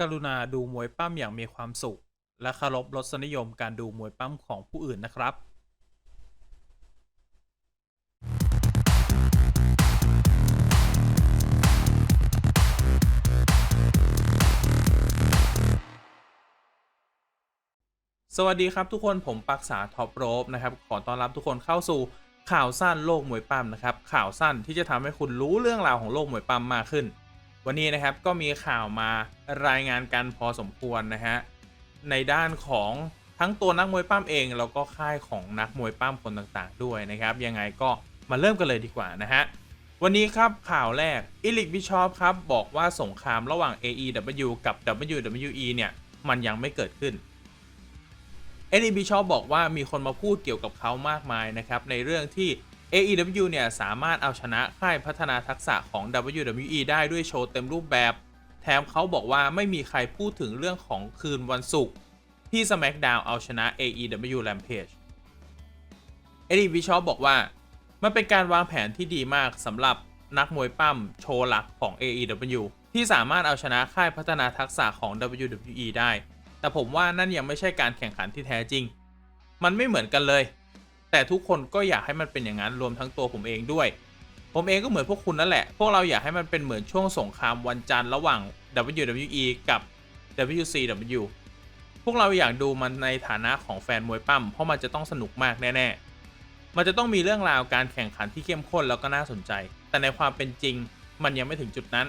กรุณาดูมวยปั้มอย่างมีความสุข และเคารพรสนิยมการดูมวยปั้มของผู้อื่นนะครับสวัสดีครับทุกคนผมปักษาท็อปโรบนะครับขอต้อนรับทุกคนเข้าสู่ข่าวสั้นโลกมวยปั้มนะครับข่าวสั้นที่จะทำให้คุณรู้เรื่องราวของโลกมวยปั้มมากขึ้น วันนี้นะครับก็มีข่าวมารายงานกันพอสมควรนะฮะในด้านของทั้งตัวนักมวยปั้มเองแล้วก็ค่ายของนักมวยปั้มคนต่างๆ ด้วยนะครับ ยังไงก็มาเริ่มกันเลยดีกว่านะฮะวันนี้ครับข่าวแรกอิลิกบิชอปครับบอกว่าสงครามระหว่าง AEW กับ WWE เนี่ยมันยังไม่เกิดขึ้นเอ็ดดี้บิชอปบอกว่ามีคนมาพูดเกี่ยวกับเขามากมายนะครับในเรื่องที่ AEW เนี่ยสามารถเอาชนะค่ายพัฒนาทักษะของ WWE ได้ด้วยโชว์เต็มรูปแบบ แถมเขาบอกว่าไม่มีใครพูดถึงเรื่องของคืนวันศุกร์ที่ SmackDown เอาชนะ AEW Rampage เอ็ดดี้บิชอปบอกว่า มันเป็นการวางแผนที่ดีมากสำหรับนักมวยปั้มโชว์หลักของ AEW ที่สามารถเอาชนะค่ายพัฒนาทักษะของ WWE ได้ แต่ผมว่านั่นยังไม่ใช่การแข่งขันที่แท้จริง มันไม่เหมือนกันเลย แต่ทุกคนก็อยากให้มันเป็นอย่างนั้นรวมทั้งตัวผมเองด้วย ผมเองก็เหมือนพวกคุณนั่นแหละ พวกเราอยากให้มันเป็นเหมือนช่วงสงครามวันจันทร์ระหว่าง WWE กับ WCW พวกเราอยากดูมันในฐานะของแฟนมวยปั้มเพราะมันจะต้องสนุกมากแน่ๆ มันจะต้องมีเรื่องราวการแข่งขันที่เข้มข้นแล้วก็น่าสนใจ แต่ในความเป็นจริงมันยังไม่ถึงจุดนั้น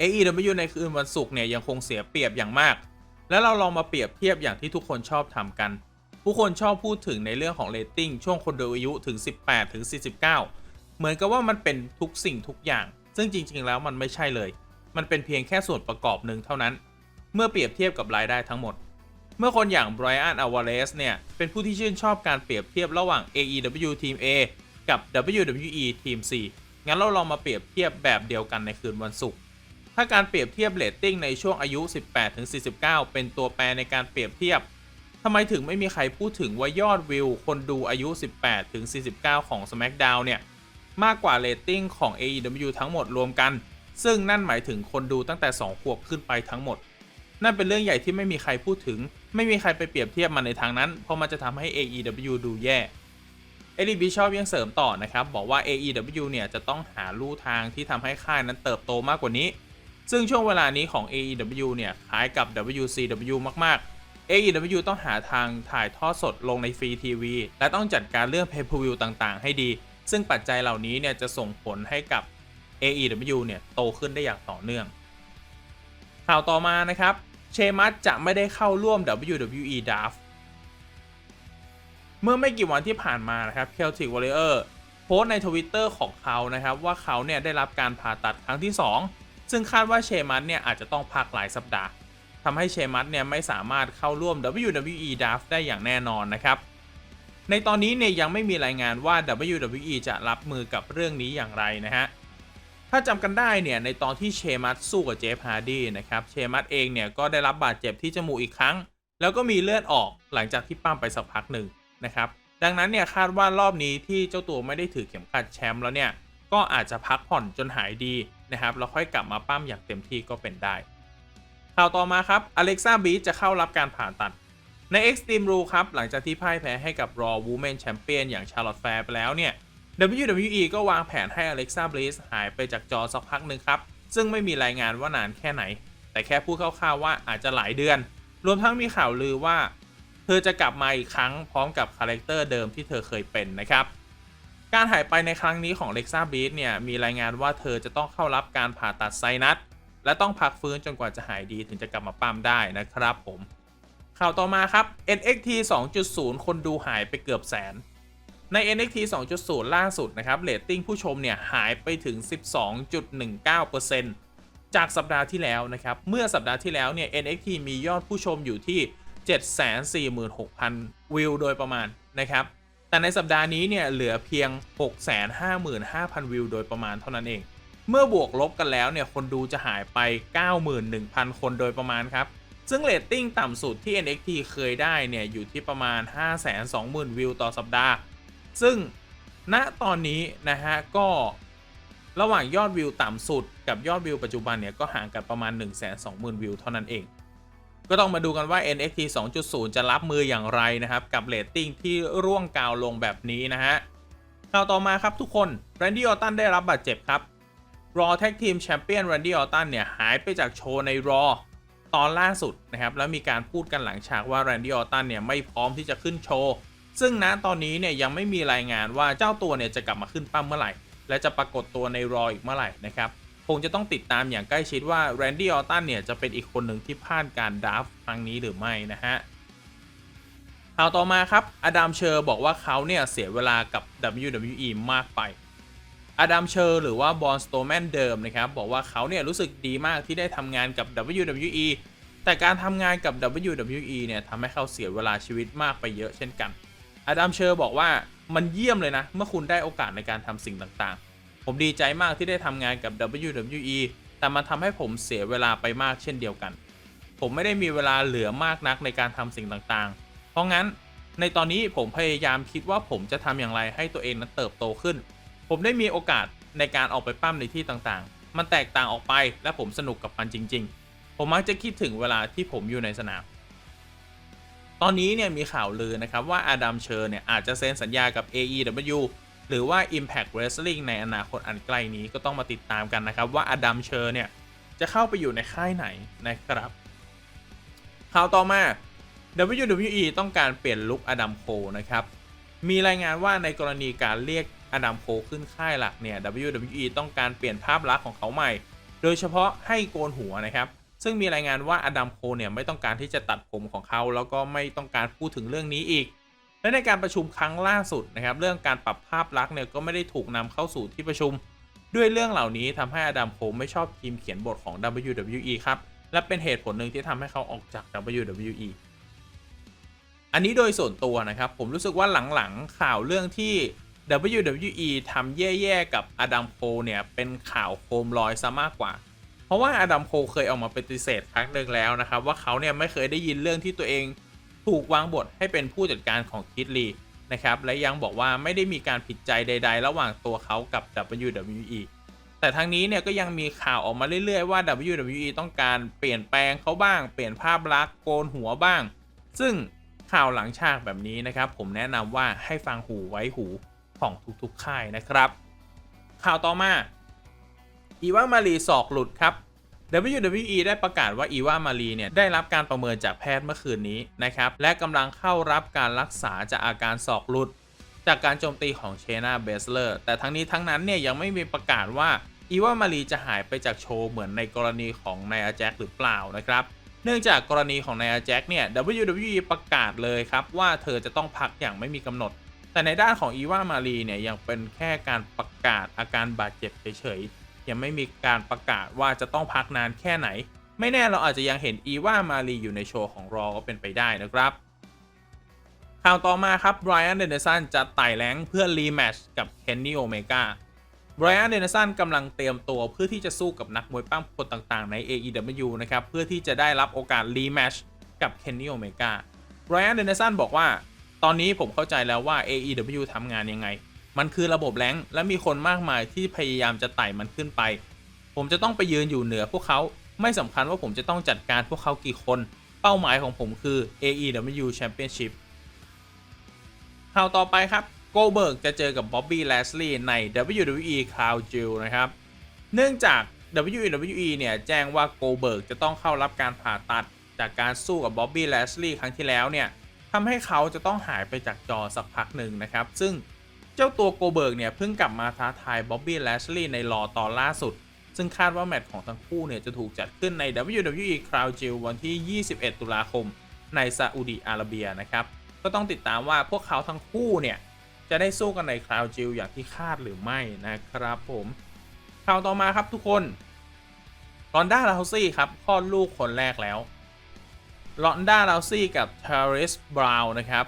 AEW ในคืนวันศุกร์เนี่ยยังคงเสียเปรียบอย่างมาก แล้วเราลองมาเปรียบเทียบอย่างที่ทุกคนชอบทำกัน ผู้คนชอบพูดถึงในเรื่องของเรตติ้งช่วงคนดยอายุถึง 18 ถึง 49 เหมือนกับว่ามันเป็นทุกสิ่งทุกอย่าง ซึ่งจริง ๆ แล้วมันไม่ใช่เลย มันเป็นเพียงแค่ส่วนประกอบหนึ่งเท่านั้น เมื่อเปรียบเทียบกับรายได้ทั้งหมด เมื่อคนอย่างไบรอันอวาเลสเนี่ย เป็นผู้ที่ชื่นชอบการเปรียบเทียบระหว่าง AEW ทีม A กับ WWE ทีม C งั้นเราลองมาเปรียบเทียบแบบเดียวกันในคืนวันศุกร์ ถ้าการเปรียบเทียบเรตติ้งในช่วงอายุ 18-49 เป็นตัวแปรในการเปรียบเทียบ ทำไมถึงไม่มีใครพูดถึงว่ายอดวิว คนดูอายุ 18 ถึง 49 ของ SmackDown เนี่ย มากกว่าเรตติ้งของ AEW ทั้งหมดรวมกัน ซึ่งนั่นหมายถึงคนดูตั้งแต่ 2 ขวบขึ้นไปทั้งหมด นั่นเป็นเรื่องใหญ่ที่ไม่มีใครพูดถึง ไม่มีใครไปเปรียบเทียบมันในทางนั้น เพราะมันจะทำให้ AEW ดูแย่เอลิบิชอปยังเสริมต่อนะครับ บอกว่า AEW เนี่ยจะต้องหาลู่ทางที่ทำให้ค่ายนั้นเติบโตมากกว่านี้ ซึ่งช่วงเวลานี้ของ AEW เนี่ยคล้ายกับ WCW มากๆ AEW ต้องหาทางถ่ายทอดสดลงในฟรีทีวี และต้องจัดการเรื่อง Pay Per View ต่างๆ ให้ดี ซึ่งปัจจัยเหล่านี้เนี่ยจะส่งผลให้กับ AEW เนี่ยโตขึ้นได้อย่างต่อเนื่อง ข่าวต่อมานะครับ เชมัสจะไม่ได้เข้าร่วม WWE Draft เมื่อไม่กี่วันที่ผ่านมานะครับ Celtic Warrior โพสต์ในทวิตเตอร์ของเขานะครับ ว่าเขาเนี่ยได้รับการผ่าตัดครั้งที่ 2 ซึ่งคาดว่าเชมัสเนี่ยอาจจะต้องพักหลายสัปดาห์ ทำให้เชมัสเนี่ยไม่สามารถเข้าร่วม WWE Draft ได้อย่างแน่นอนนะครับ ในตอนนี้เนี่ยยังไม่มีรายงานว่า WWE จะรับมือกับเรื่องนี้อย่างไรนะฮะ ถ้าจำกันได้เนี่ยในตอนที่เชมัสสู้กับเจฟฮาร์ดีนะครับ เชมัสเองเนี่ยก็ได้รับบาดเจ็บที่จมูกอีกครั้ง แล้วก็มีเลือดออกหลังจากที่ปั้มไปสักพักหนึ่งนะครับ ดังนั้นเนี่ยคาดว่ารอบนี้ที่เจ้าตัวไม่ได้ถือเข็มขัดแชมป์แล้วเนี่ยก็อาจจะพักผ่อนจนหายดีนะครับแล้วค่อยกลับมาปั้มอย่างเต็มที่ก็เป็นได้ ข่าวต่อมาครับอเล็กซ่าบีจะเข้ารับการผ่าตัด ใน Extreme Rule ครับ หลังจากที่พ่ายแพ้ให้กับ Raw Women Champion อย่าง Charlotte Flair ไปแล้วเนี่ย WWE ก็วางแผนให้ Alexa Bliss หายไปจากจอสักพักหนึ่งครับ ซึ่งไม่มีรายงานว่านานแค่ไหน แต่แค่พูดคร่าวๆว่าอาจจะหลายเดือน รวมทั้งมีข่าวลือว่า เธอจะกลับมาอีกครั้งพร้อมกับคาแรคเตอร์เดิมที่เธอเคยเป็นนะครับการหายไปในครั้งนี้ของ Alexa Bliss เนี่ยมีรายงานว่าเธอจะต้องเข้ารับการผ่าตัดไซนัส และต้องพักฟื้นจนกว่าจะหายดีถึงจะกลับมาปั้มได้นะครับผมข่าวต่อมาครับ NXT 2.0 คนดูหายไปเกือบแสน ใน NXT 2.0 ล่าสุดนะครับเรตติ้งผู้ชมเนี่ยหายไปถึง 12.19%จากสัปดาห์ที่แล้วนะครับ เมื่อสัปดาห์ที่แล้วเนี่ย NXT มียอดผู้ชมอยู่ที่ 746,000 วิวโดยประมาณนะครับ แต่ในสัปดาห์นี้เนี่ยเหลือเพียง 655,000 วิวโดยประมาณเท่านั้นเอง เมื่อบวกลบกันแล้วเนี่ยคนดูจะหายไป 91,000 คนโดยประมาณครับ ซึ่งเรตติ้งต่ำสุดที่ NXT เคยได้เนี่ยอยู่ที่ประมาณ 520,000 วิวต่อสัปดาห์ ซึ่งณตอนนี้นะฮะก็ระหว่างยอดวิวต่ำสุดกับยอดวิวปัจจุบันเนี่ยก็ห่างกันประมาณ 1 2 0 0 0 0 วิวเท่านั้นเอง ก็ต้องมาดูกันว่า NXT 2.0 จะรับมืออย่างไรนะครับ กับเรตติ้งที่ร่วงกาวลงแบบนี้นะฮะข่าวต่อมาครับทุกคนแรนดี้ออตันได้รับบาดเจ็บครับ รอแท็กทีมแชมเปี้ยนแรนดี้ออตันเนี่ย หายไปจากโชว์ในรอตอนล่าสุดนะครับ แล้วมีการพูดกันหลังฉากว่าแรนดี้ออตันเนี่ยไม่พร้อมที่จะขึ้นโชว์ ซึ่งณตอนนี้เนี่ยยังไม่มีรายงานว่าเจ้าตัวเนี่ยจะกลับมาขึ้นปั้มเมื่อไหร่ และจะปรากฏตัวในรออีกเมื่อไหร่นะครับคงจะต้องติดตามอย่างใกล้ชิดว่าแรนดี้ออตันเนี่ยจะเป็นอีกคนหนึ่งที่พลาดการดราฟต์ครั้งนี้หรือไม่นะฮะข่าวต่อมาครับอดัมเชอร์บอกว่าเขาเนี่ยเสียเวลากับ WWE มากไป อดัมเชอร์หรือว่าบอลสโตแมนเดิมนะครับ บอกว่าเขาเนี่ยรู้สึกดีมากที่ได้ทำงานกับ WWE แต่การทำงานกับ WWE เนี่ยทำให้เขาเสียเวลาชีวิตมากไปเยอะเช่นกันอดัมเชอร์บอกว่ามันเยี่ยมเลยนะ เมื่อคุณได้โอกาสในการทำสิ่งต่างๆ ผมดีใจมากที่ได้ทำงานกับ WWE แต่มันทำให้ผมเสียเวลาไปมากเช่นเดียวกัน ผมไม่ได้มีเวลาเหลือมากนักในการทำสิ่งต่างๆ เพราะงั้นในตอนนี้ผมพยายามคิดว่าผมจะทำอย่างไรให้ตัวเองนั้นเติบโตขึ้น ผมได้มีโอกาสในการออกไปปั้มในที่ต่างๆ มันแตกต่างออกไปและผมสนุกกับมันจริง ๆ ผมมักจะคิดถึงเวลาที่ผมอยู่ในสนาม ตอนนี้เนี่ยมีข่าวลือนะครับว่าอาดัมเชอร์เนี่ยอาจจะเซ็นสัญญากับ AEW หรือว่า Impact Wrestling ในอนาคตอันใกล้นี้ก็ต้องมาติดตามกันนะครับว่าอดัมเชอร์เนี่ยจะเข้าไปอยู่ในค่ายไหนนะครับ ข่าวต่อมา WWE ต้องการเปลี่ยนลุคอดัมโคนะครับ มีรายงานว่าในกรณีการเรียก อดัมโคขึ้นค่ายหลักเนี่ย WWE ต้องการเปลี่ยนภาพลักษณ์ของเขาใหม่ โดยเฉพาะให้โกนหัวนะครับ ซึ่งมีรายงานว่าอดัมโคเนี่ยไม่ต้องการที่จะตัดผมของเขา แล้วก็ไม่ต้องการพูดถึงเรื่องนี้อีก และในการประชุมครั้งล่าสุดนะครับ เรื่องการปรับภาพลักษณ์เนี่ยก็ไม่ได้ถูกนำเข้าสู่ที่ประชุม ด้วยเรื่องเหล่านี้ทำให้อดัมโคไม่ชอบทีมเขียนบทของ WWE ครับ และเป็นเหตุผลหนึ่งที่ทำให้เขาออกจาก WWE อันนี้โดยส่วนตัวนะครับ ผมรู้สึกว่าหลังๆข่าวเรื่องที่ WWE ทำแย่ๆกับอดัมโคเนี่ยเป็นข่าวโคมลอยซะมากกว่า เพราะว่าอดัมโคเคยออกมาปฏิเสธครั้งหนึ่งแล้วนะครับว่าเขาเนี่ยไม่เคยได้ยินเรื่องที่ตัวเองถูกวางบทให้เป็นผู้จัดการของคิดลีนะครับและยังบอกว่าไม่ได้มีการผิดใจใด ๆ ระหว่างตัวเขากับ WWE แต่ทั้งนี้เนี่ยก็ยังมีข่าวออกมาเรื่อยๆว่า WWE ต้องการเปลี่ยนแปลงเขาบ้าง เปลี่ยนภาพลักษณ์โกนหัวบ้าง ซึ่งข่าวหลังฉากแบบนี้นะครับ ผมแนะนำว่าให้ฟังหูไว้หู ของทุกๆค่ายนะครับ ข่าวต่อมาอีวามารีศอกหลุดครับ WWE ได้ประกาศว่าอีวามารีเนี่ยได้รับการประเมินจากแพทย์เมื่อคืนนี้นะครับและกำลังเข้ารับการรักษาจากอาการศอกหลุด จากการโจมตีของเชนาเบสเลอร์แต่ทั้งนี้ทั้งนั้นเนี่ยยังไม่มีประกาศว่าอีวามารีจะหายไปจากโชว์เหมือนในกรณีของนายอาแจ็คหรือเปล่านะครับ เนื่องจากกรณีของนายอาแจ็คเนี่ย WWE ประกาศเลยครับว่าเธอจะต้องพักอย่างไม่มีกำหนด แต่ในด้านของอีวามารีเนี่ยยังเป็นแค่การประกาศอาการบาดเจ็บเฉยๆ ยังไม่มีการประกาศว่าจะต้องพักนานแค่ไหน ไม่แน่เราอาจจะยังเห็นอีวามารีอยู่ในโชว์ของรอก็เป็นไปได้นะครับข่าวต่อมาครับไบรอันเดนเดสันจะไต่แรงเพื่อรีแมชกับเคนนี่โอเมก้าไบรอันเดนสันกำลังเตรียมตัวเพื่อที่จะสู้กับนักมวยปั้มคนต่างๆ ใน AEW นะครับ เพื่อที่จะได้รับโอกาสรีแมชกับเคนนี่โอเมก้าไบรอันเดนสันบอกว่า ตอนนี้ผมเข้าใจแล้วว่า AEW ทำงานยังไง มันคือระบบแรงและมีคนมากมายที่พยายามจะไต่มันขึ้นไป ผมจะต้องไปยืนอยู่เหนือพวกเขา ไม่สำคัญว่าผมจะต้องจัดการพวกเขากี่คน เป้าหมายของผมคือ AEW Championship ข่าวต่อไปครับโกเบิร์กจะเจอกับบ๊อบบี้แลสลีย์ใน WWE Crown Jewel นะครับ เนื่องจาก WWE เนี่ย แจ้งว่าโกเบิร์กจะต้องเข้ารับการผ่าตัดจากการสู้กับบ๊อบบี้แลสลีย์ครั้งที่แล้วเนี่ย ทำให้เขาจะต้องหายไปจากจอสักพักหนึ่งนะครับ ซึ่งเจ้าตัวโกเบิร์กเนี่ยเพิ่งกลับมาท้าทายบ๊อบบี้แลสลีย์ในรอตอนล่าสุด ซึ่งคาดว่าแมตช์ของทั้งคู่เนี่ยจะถูกจัดขึ้นใน WWE Crown Jewel วันที่ 21 ตุลาคม ในซาอุดีอาระเบียนะครับ ก็ต้องติดตามว่าพวกเขาทั้งคู่เนี่ยจะได้สู้กันในคราวจิลอย่างที่คาดหรือไม่นะครับผมข่าวต่อมาครับทุกคนรอนด้าลาวซี่ครับคลอดลูกคนแรกแล้ว รอนด้าลาวซี่กับทาริสบราวน์นะครับ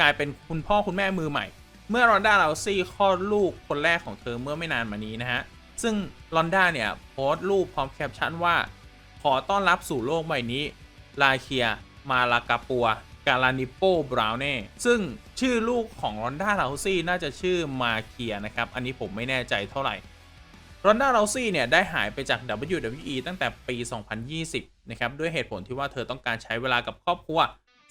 กลายเป็นคุณพ่อคุณแม่มือใหม่ เมื่อรอนด้าลาวซี่คลอดลูกคนแรกของเธอเมื่อไม่นานมานี้นะฮะ ซึ่งรอนด้าเนี่ยโพสต์รูปพร้อมแคปชั่นว่า ขอต้อนรับสู่โลกใบนี้ ลาเคีย มาลากาปัว กาลานิโปบราวเน่ ซึ่งชื่อลูกของรอนด้าลาวซี่น่าจะชื่อมาเคียนะครับ อันนี้ผมไม่แน่ใจเท่าไหร่รอนด้าเราซี่เนี่ยได้หายไปจาก WWE ตั้งแต่ปี 2020 นะครับด้วยเหตุผลที่ว่าเธอต้องการใช้เวลากับครอบครัว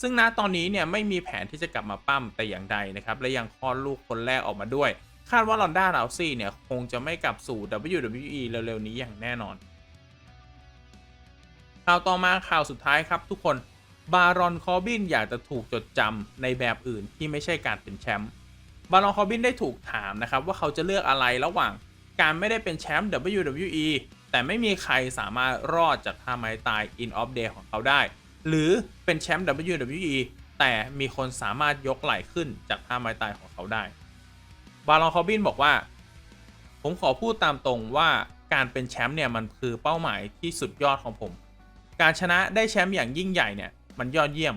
ซึ่งณตอนนี้เนี่ยไม่มีแผนที่จะกลับมาปั้มแต่อย่างใดนะครับและยังคลอดลูกคนแรกออกมาด้วย คาดว่ารอนด้าเราซี่เนี่ยคงจะไม่กลับสู่ WWE เร็วๆนี้อย่างแน่นอนข่าวต่อมาข่าวสุดท้ายครับทุกคนบารอนคอร์บินอยากจะถูกจดจำในแบบอื่นที่ไม่ใช่การเป็นแชมป์บารอนคอร์บินได้ถูกถามนะครับว่าเขาจะเลือกอะไรระหว่างการไม่ได้เป็นแชมป์ WWE แต่ไม่มีใครสามารถรอดจากท่าไม้ตาย In of Day ของเขาได้ หรือเป็นแชมป์ WWE แต่มีคนสามารถยกไหล่ขึ้นจากท่าไม้ตายของเขาได้ บารอนคอร์บินบอกว่า ผมขอพูดตามตรงว่าการเป็นแชมป์เนี่ยมันคือเป้าหมายที่สุดยอดของผม การชนะได้แชมป์อย่างยิ่งใหญ่เนี่ยมันยอดเยี่ยม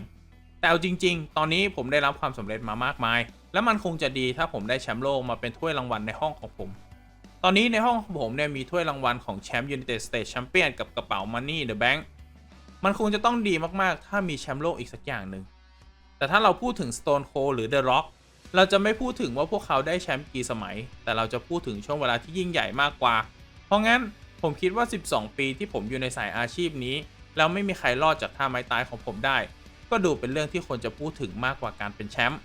แต่เอาจริง ๆ ตอนนี้ผมได้รับความสำเร็จมามากมาย และมันคงจะดีถ้าผมได้แชมป์โลกมาเป็นถ้วยรางวัลในห้องของผม ตอนนี้ในห้องของผมเนี่ยมีถ้วยรางวัลของแชมป์ United States Champion กับกระเป๋า Money in the Bank มันคงจะต้องดีมากๆ ถ้ามีแชมป์โลกอีกสักอย่างหนึ่ง แต่ถ้าเราพูดถึง Stone Cold หรือ The Rock เราจะไม่พูดถึงว่าพวกเขาได้แชมป์กี่สมัย แต่เราจะพูดถึงช่วงเวลาที่ยิ่งใหญ่มากกว่า เพราะงั้นผมคิดว่า 12 ปีที่ผมอยู่ในสายอาชีพนี้ แล้วไม่มีใครรอดจากท่าไม้ตายของผมได้ ก็ดูเป็นเรื่องที่คนจะพูดถึงมากกว่าการเป็นแชมป์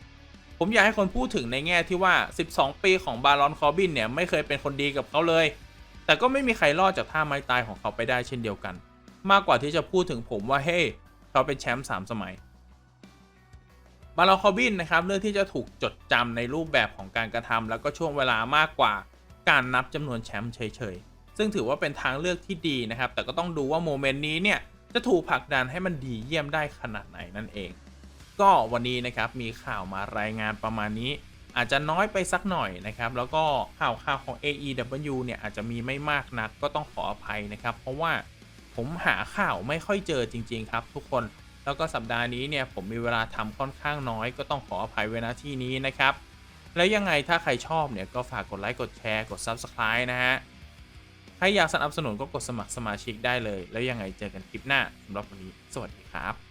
ผมอยากให้คนพูดถึงในแง่ที่ว่า 12 ปีของบารอนคอร์บินเนี่ยไม่เคยเป็นคนดีกับเขาเลย แต่ก็ไม่มีใครรอดจากท่าไม้ตายของเขาไปได้เช่นเดียวกัน มากกว่าที่จะพูดถึงผมว่าเฮ้ยเขาเป็นแชมป์3สมัยบารอนคอร์บินนะครับเรื่องที่จะถูกจดจำในรูปแบบของการกระทำแล้วก็ช่วงเวลามากกว่าการนับจำนวนแชมป์เฉยๆ ซึ่งถือว่าเป็นทางเลือกที่ดีนะครับ แต่ก็ต้องดูว่าโมเมนต์นี้เนี่ยจะถูกผลักดันให้มันดีเยี่ยมได้ขนาดไหนนั่นเอง ก็วันนี้นะครับมีข่าวมารายงานประมาณนี้ อาจจะน้อยไปสักหน่อยนะครับ แล้วก็ข่าวข่าวของ AEW เนี่ยอาจจะมีไม่มากนักก็ต้องขออภัยนะครับ เพราะว่าผมหาข่าวไม่ค่อยเจอจริง ๆ ครับ ทุกคนแล้วก็สัปดาห์นี้เนี่ยผมมีเวลาทำค่อนข้างน้อย ก็ต้องขออภัยไว้ณที่นี้นะครับ แล้วยังไงถ้าใครชอบเนี่ยก็ฝากกดไลค์กดแชร์กด Subscribe นะฮะใครอยากสนับสนุนก็กดสมัครสมาชิกได้เลย แล้วยังไงเจอกันคลิปหน้าสำหรับวันนี้ สวัสดีครับ